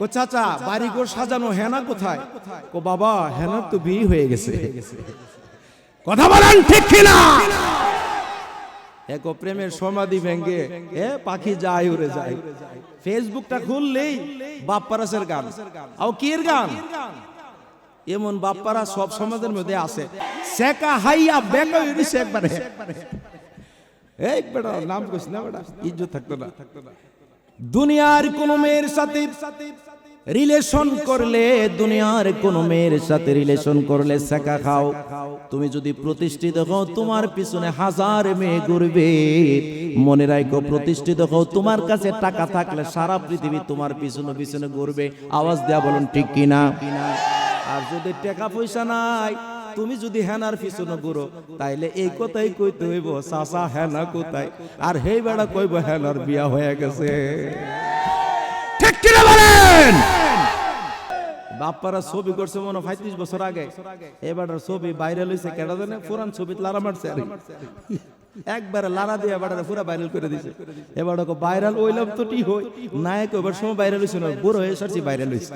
ও চাচা বাড়ি ঘর সাজানো হেনা কোথায়? ও বাবা হেনার তো বিয়ে হয়ে গেছে। কথা বলেন ঠিক কিনা? এক প্রেমের সমাধি ভেঙ্গে এ পাখি যায় উড়ে যায়। ফেসবুকটা খুললেই বাপ্পারাসের গান। আও কির গান? এমন বাপ্পারা সব সমাজের মধ্যে আছে। সেকা হাইয়া বেকা ইউনিস একবারে। এই বেটা নাম কইস না বেটা। ইজ্জত থাকতো না। থাকতো না। দুনিয়ার কোন মেয়ের সাথে রিলেশন করলে, দুনিয়ার কোন মেয়ের সাথে রিলেশন করলে সেকা খাও। তুমি যদি প্রতিষ্ঠিত হও, তোমার পিছনে হাজার মেয়ে ঘুরবে। মনে রাখো, প্রতিষ্ঠিত হও, তোমার কাছে টাকা থাকলে সারা পৃথিবী তোমার পিছনে পিছনে ঘুরবে। আওয়াজ দেয়া বলুন, ঠিক কিনা? আর যদি টাকা পয়সা নাই তুমি যদি হেনার পিছনে ঘুরো তাইলে এই কথাই কইতে হইব চাচা হেনা কোথায়? আর হেই বেড়া কইব হেনার বিয়া হয়ে গেছে। ঠিক কিনা বলেন? বাপ্পারা ছবি করছে মনে পঁয়ত্রিশ বছর আগে। এবার ছবি ভাইরাল হয়েছে কেটা জানে? পুরান ছবি লারা মারছে আর একবারে লারা দিয়ে এবার পুরা ভাইরাল করে দিছে। এবার ভাইরাল হইলাম তো টি হই নায়ক এবার সময় ভাইরাল হয়েছে না বুড়ো হয়ে সারছি ভাইরাল হয়েছে